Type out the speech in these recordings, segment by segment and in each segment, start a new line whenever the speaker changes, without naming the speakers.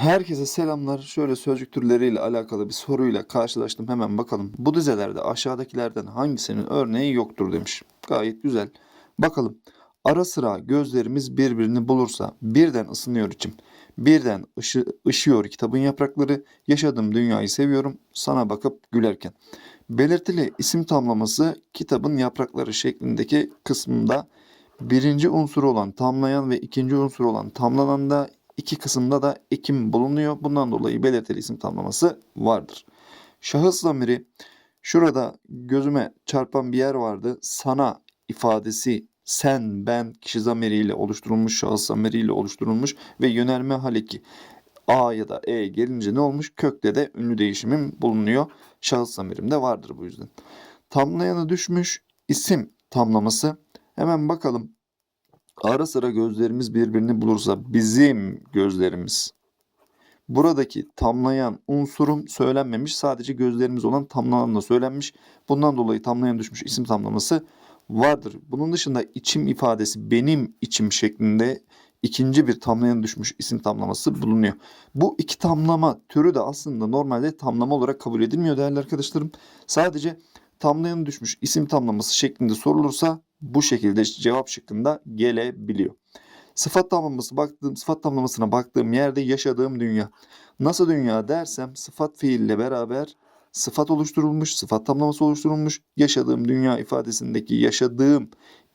Herkese selamlar. Şöyle sözcük türleriyle alakalı bir soruyla karşılaştım. Hemen bakalım. Bu dizelerde aşağıdakilerden hangisinin örneği yoktur demiş. Gayet güzel. Bakalım. Ara sıra gözlerimiz birbirini bulursa birden ısınıyor içim. Birden ışı, ışıyor kitabın yaprakları. Yaşadığım dünyayı seviyorum sana bakıp gülerken. Belirtili isim tamlaması kitabın yaprakları şeklindeki kısmında birinci unsur olan tamlayan ve ikinci unsur olan tamlananda iki kısımda da ekim bulunuyor. Bundan dolayı belirtili isim tamlaması vardır. Şahıs zamiri şurada gözüme çarpan bir yer vardı. Sana ifadesi sen, ben kişi zamiriyle oluşturulmuş, şahıs zamiriyle oluşturulmuş ve yönelme haleki A ya da E gelince ne olmuş? Kökte de ünlü değişimim bulunuyor. Şahıs zamirim de vardır bu yüzden. Tamlayana düşmüş isim tamlaması. Hemen bakalım. Ara sıra gözlerimiz birbirini bulursa bizim gözlerimiz. Buradaki tamlayan unsurum söylenmemiş. Sadece gözlerimiz olan tamlananla söylenmiş. Bundan dolayı tamlayan düşmüş isim tamlaması vardır. Bunun dışında içim ifadesi benim içim şeklinde ikinci bir tamlayan düşmüş isim tamlaması bulunuyor. Bu iki tamlama türü de aslında normalde tamlama olarak kabul edilmiyor değerli arkadaşlarım. Sadece tamlayan düşmüş isim tamlaması şeklinde sorulursa bu şekilde cevap şıkkında gelebiliyor. Sıfat tamlaması baktığım sıfat tamlamasına baktığım yerde yaşadığım dünya. Nasıl dünya dersem sıfat fiille beraber sıfat oluşturulmuş, sıfat tamlaması oluşturulmuş. Yaşadığım dünya ifadesindeki yaşadığım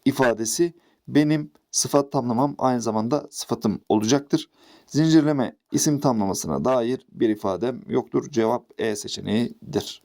ifadesi benim sıfat tamlamam aynı zamanda sıfatım olacaktır. Zincirleme isim tamlamasına dair bir ifadem yoktur. Cevap E seçeneğidir.